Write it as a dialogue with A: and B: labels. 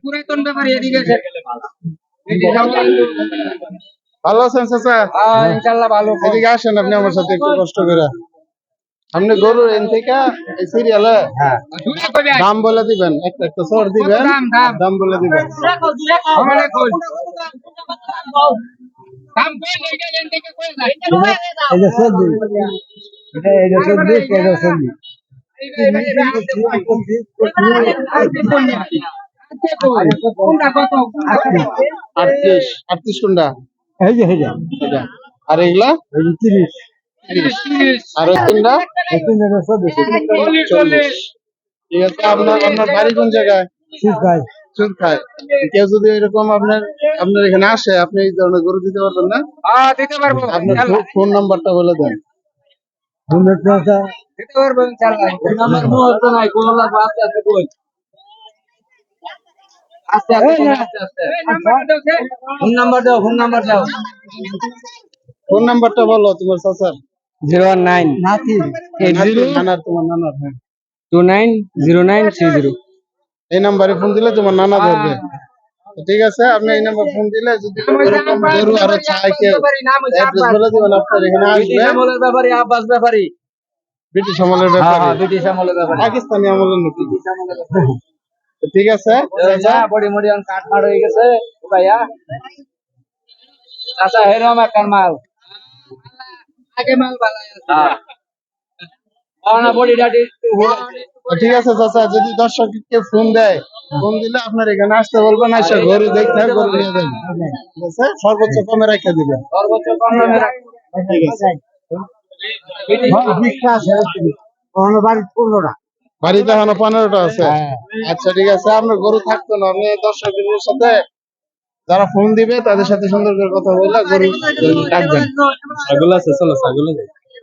A: পুরাতন ব্যাপারী এদিকে এসে
B: ভালো আছেন চাচা
A: হ্যাঁ, ইনশাল্লাহ ভালো
B: এদিকে আসেন আপনি আমার সাথে একটু কষ্ট করে আপনি গরুর এন থেকে এই সিরিয়ালে
A: দূরে কবে আয়?
B: দাম বলে দিবেন একটা একটা সর দিবেন
A: দাম, দাম?
B: দাম বলে দিবেন
A: আমারে
B: আটত্রিশ আটত্রিশ কোনটা?
C: এই যে
B: এটা। আর এগুলা?
C: তিরিশ।
B: আর ওই তিনটা?
C: চল্লিশ।
B: ঠিক আছে আপনার আপনার বাড়ি কোন জায়গায়?
C: ঠিক
B: খায় কেউ যদি এরকম আপনার আপনার এখানে আসে আপনি এই ধরনের গরু দিতে পারবেন না?
A: দিতে পারব।
B: আপনার ফোন নাম্বারটা বলে দেন।
A: দিতে আস্তে আস্তে আস্তে আস্তে। ফোন নাম্বার দাও ফোন নাম্বার দাও।
B: ফোন নাম্বারটা বলো তোমার চাচার।
A: Zero one nine.
C: নাতি।
A: Eight zero.
B: নানার তোমার নানার হ্যাঁ।
A: Two nine zero nine three zero.
B: এই নাম্বারে ফোন দিলে তোমার নানা ধরবে। ঠিক আছে আপনি এই নাম্বার ফোন দিলে যদি এরকম গরু আরও চাই কেউ অ্যাড্রেস বলে দিবেন আপনার এখানে আসবে
A: আমলের ব্যাপারী আব্বাস ব্যাপারী।
B: ব্রিটিশ আমলের
A: হ্যাঁ
B: ব্যাপারে।
A: হ্যাঁ ব্রিটিশ আমলের ব্যাপারী।
B: পাকিস্তানি আমলের নাকি? তো ঠিক আছে
A: বডি মডি কাট মার হয়ে গেছে ভাইয়া। আচ্ছা হেরম একটা মাল। আগে মাল হ্যাঁ। ডাটি
B: ঠিক আছে চাচা যদি দর্শক কেউ ফোন দেয় ফোন দিলে আপনার এখানে আসতে বলবেন আসে গরু দেখতে গরু নিয়ে যাবেন ঠিক আছে সর্বোচ্চ কমে রেখে দিবেন
A: সর্বোচ্চ কম
B: ঠিক আছে।
C: বিশটা আছে। বাড়ি
B: বাড়িতে এখনও পনেরোটা আছে। আচ্ছা ঠিক আছে আপনার গরু থাকতো না। আপনি দর্শকদের সাথে যারা ফোন দিবে তাদের সাথে সুন্দর করে কথা বললে গরু ডাকবেন।
A: ছাগল আছে চলো ছাগল